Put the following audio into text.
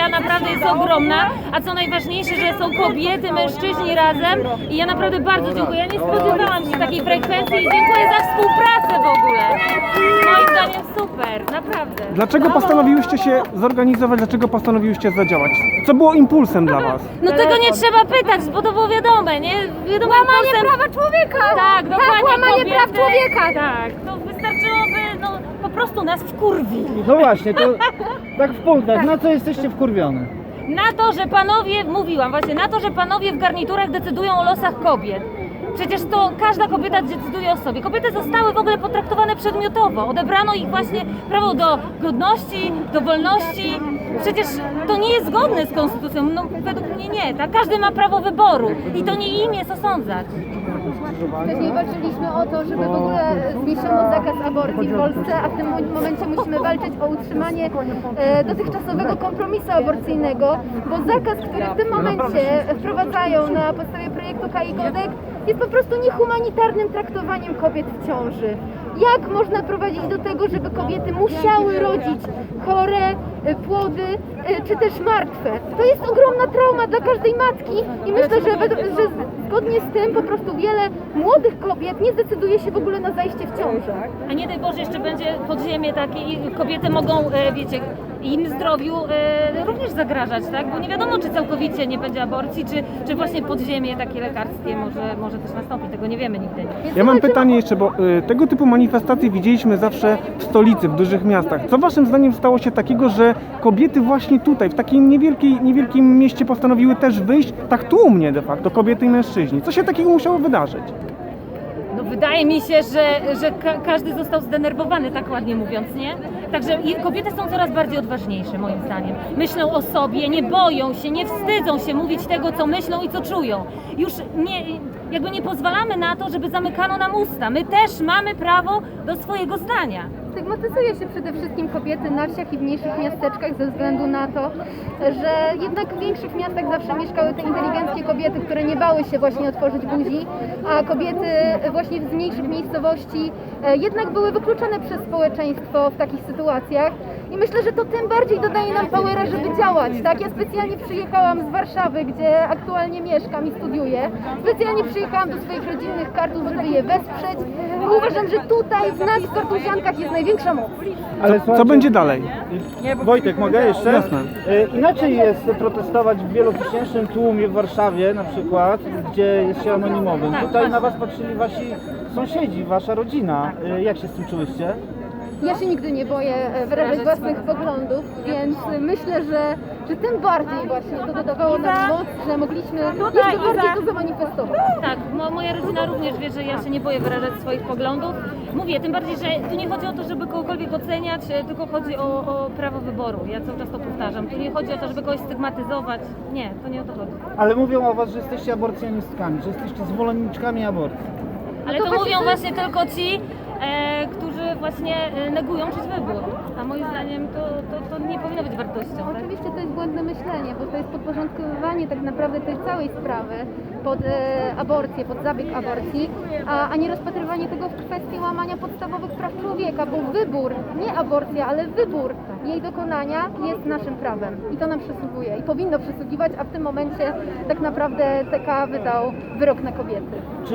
akceptacja naprawdę jest ogromna, a co najważniejsze, że są kobiety, mężczyźni razem i ja naprawdę bardzo dziękuję. Ja nie spodziewałam się takiej frekwencji i dziękuję za współpracę w ogóle. Moim zdaniem super, naprawdę. Dlaczego postanowiłyście się zorganizować, dlaczego postanowiłyście zadziałać? Co było impulsem dla Was? No tego nie trzeba pytać, bo to było wiadome, nie? Wiadomo, Łamanie impulsem- prawa człowieka! Tak, dokładnie. łamanie kobiety, praw człowieka! Tak, to prostu nas wkurwili. No właśnie, to tak w punktach, na co jesteście wkurwione? Na to, że panowie, mówiłam właśnie, na to, że panowie w garniturach decydują o losach kobiet. Przecież to każda kobieta decyduje o sobie. Kobiety zostały w ogóle potraktowane przedmiotowo. Odebrano ich właśnie prawo do godności, do wolności. Przecież to nie jest zgodne z konstytucją. No, według mnie nie. Tak? Każdy ma prawo wyboru i to nie im jest osądzać. Wcześniej walczyliśmy o to, żeby w ogóle zniesiono zakaz aborcji w Polsce, a w tym momencie musimy walczyć o utrzymanie e, dotychczasowego kompromisu aborcyjnego, bo zakaz, który w tym momencie wprowadzają na podstawie projektu KI Godek jest po prostu niehumanitarnym traktowaniem kobiet w ciąży. Jak można prowadzić do tego, żeby kobiety musiały rodzić chore e, płody, e, czy też martwe? To jest ogromna trauma dla każdej matki i myślę, że, że zgodnie z tym po prostu wiele młodych kobiet nie zdecyduje się w ogóle na zajście w ciążę. A nie daj Boże, jeszcze będzie podziemie takie i kobiety mogą, e, wiecie, im zdrowiu e, również zagrażać, tak? Bo nie wiadomo, czy całkowicie nie będzie aborcji, czy, czy właśnie podziemie takie lekarskie może, może też nastąpić. Tego nie wiemy nigdy. Więc Ja mam pytanie jeszcze, bo y, tego typu manifestacje widzieliśmy zawsze w stolicy, w dużych miastach. Co waszym zdaniem stało się takiego, że kobiety właśnie tutaj, w takim niewielkiej, niewielkim mieście postanowiły też wyjść, tak tłumnie de facto, kobiety i mężczyźni? Co się takiego musiało wydarzyć? Wydaje mi się, że, że ka każdy został zdenerwowany, tak ładnie mówiąc, nie? Także kobiety są coraz bardziej odważniejsze, moim zdaniem. Myślą o sobie, nie boją się, nie wstydzą się mówić tego, co myślą i co czują. Już nie, jakby nie pozwalamy na to, żeby zamykano nam usta. My też mamy prawo do swojego zdania. Stygmatyzuje się przede wszystkim kobiety na wsiach i w mniejszych miasteczkach ze względu na to, że jednak w większych miastach zawsze mieszkały te inteligenckie kobiety, które nie bały się właśnie otworzyć buzi, a kobiety właśnie z mniejszych miejscowości e, jednak były wykluczone przez społeczeństwo w takich sytuacjach. I myślę, że to tym bardziej dodaje nam powera, żeby działać. Tak? Ja specjalnie przyjechałam z Warszawy, gdzie aktualnie mieszkam i studiuję. Specjalnie przyjechałam do swoich rodzinnych kartów, żeby je wesprzeć. Bo uważam, że tutaj w nas w kartuziankach jest największa moc. Ale Co będzie dalej? Wojtek, mogę jeszcze? Jasne. E, Inaczej jest protestować w wielotysięcznym tłumie w Warszawie na przykład, gdzie jest się anonimowym. Tutaj na was patrzyli wasi sąsiedzi, wasza rodzina. E, Jak się z tym czułyście? Ja się nigdy nie boję e, wyrażać własnych poglądów, więc myślę, że, że tym bardziej właśnie to dodawało nam moc, że mogliśmy Tutaj, jeszcze bardziej to zamanifestować. Tak, mo moja rodzina również wie, że ja się nie boję wyrażać swoich poglądów. Mówię, tym bardziej, że tu nie chodzi o to, żeby kogokolwiek oceniać, e, tylko chodzi o, o prawo wyboru. Ja cały czas to powtarzam. Tu nie chodzi o to, żeby kogoś stygmatyzować. Nie, to nie o to chodzi. Ale mówią o was, że jesteście aborcjonistkami, że jesteście zwolenniczkami aborcji. Ale to to, właśnie mówią to właśnie tylko ci, e, którzy właśnie e, negują czyś wybór. A moim zdaniem to, to, to nie powinno być wartością. Tak? Oczywiście to jest błędne myślenie, bo to jest podporządkowywanie tak naprawdę tej całej sprawy pod e, aborcję, pod zabieg aborcji, a, a nie rozpatrywanie tego w kwestii łamania podstawowych praw człowieka, bo wybór, nie aborcja, ale wybór jej dokonania jest naszym prawem i to nam przysługuje i powinno przysługiwać, a w tym momencie tak naprawdę TK wydał wyrok na kobiety. Czy